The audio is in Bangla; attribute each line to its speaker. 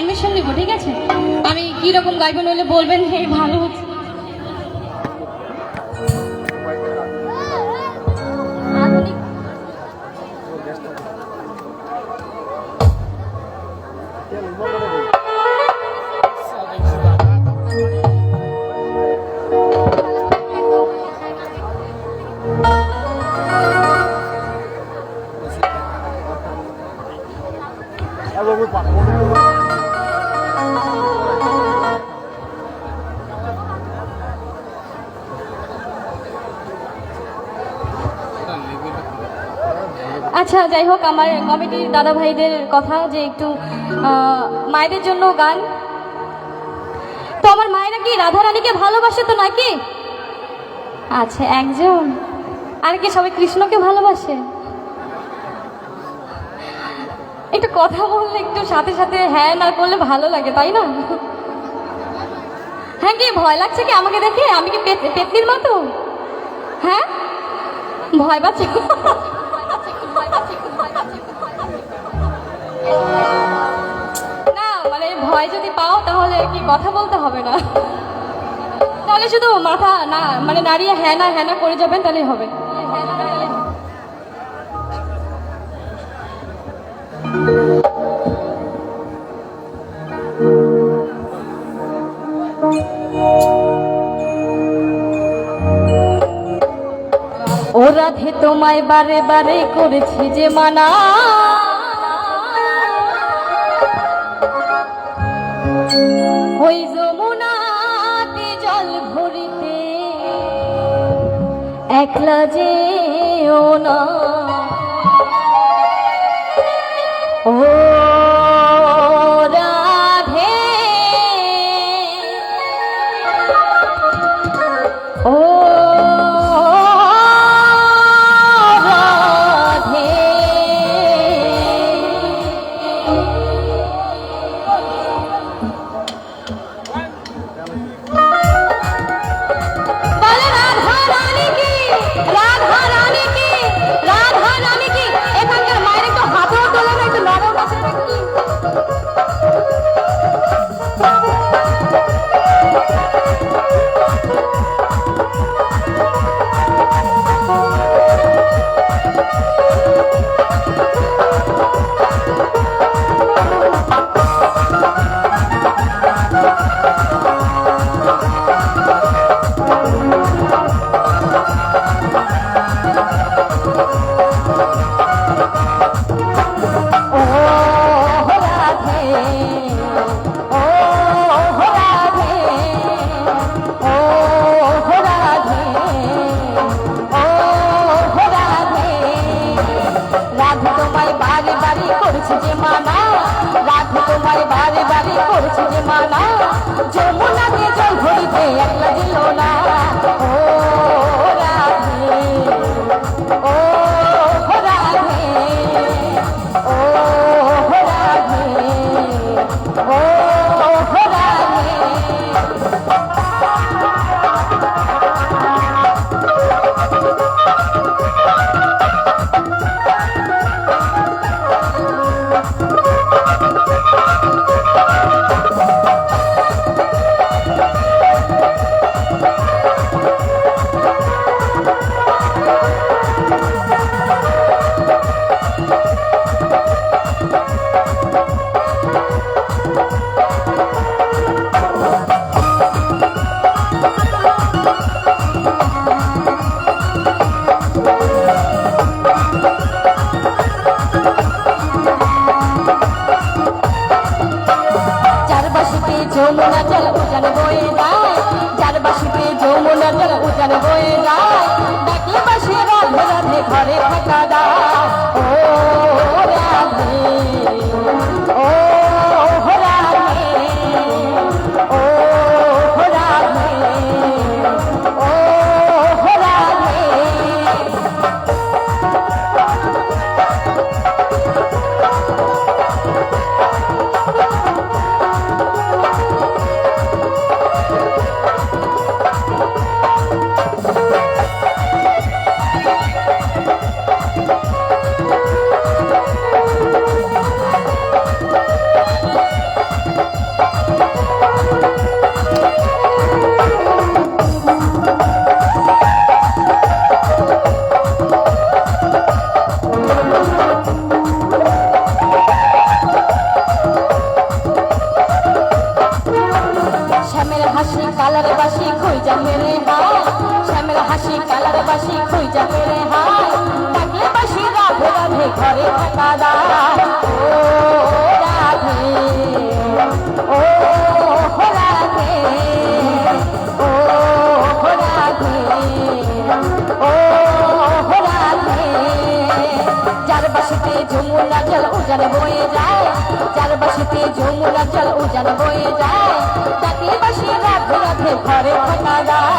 Speaker 1: পারমিশন নিব ঠিক আছে? আমি কি রকম গাইবো নইলে বলবেন হে ভালো হচ্ছে। আধুনিক আচ্ছা যাই হোক, আমার কমিটির দাদা ভাইদের কথা যে একটু মায়েদের জন্য গান। তো আমার মায়েরা কি রাধা রানীকে ভালোবাসে তো নাকি? আচ্ছা একজন। আর কি সবাই কৃষ্ণকে ভালোবাসে? একটু কথা বললে একটু সাথে সাথে হ্যাঁ না করলে ভালো লাগে, তাই না? হ্যাঁ কি, ভয় লাগছে কি আমাকে দেখে? আমি কি পেত- পেতনির মতো? হ্যাঁ? ভয় পাচ্ছে? ভয় যদি পাও, তাহলে কি কথা বলতে হবে না। তাহলে শুধু মাথা না মানে নাড়িয়ে হ্যাঁ না হ্যাঁ না করে যাবেন তাহলে হবে। ও রাধে, তোমায় বারে বারে করেছি যে মানা। একলা যে ও না যে মানা রাত তোমায় বারে বারে করছে যে মানা যমুনা দিয়ে জল ভরিতে একলা দিল না। ও হাসি কালার বাসি খুঁজা মেরে হায় ডাকলে বাসি, রাধে রাধে ঘরে থাকা দায় ও রাধে ও রাধে ও রাধে। ও রাধে যার বাসিতে যমুনা জল উজান বয়ে যায়, যার বাসিতে যমুনা জল উজান বয়ে যায় তাকে বাসি, রাধে রাধে ঘরে থাকা দায়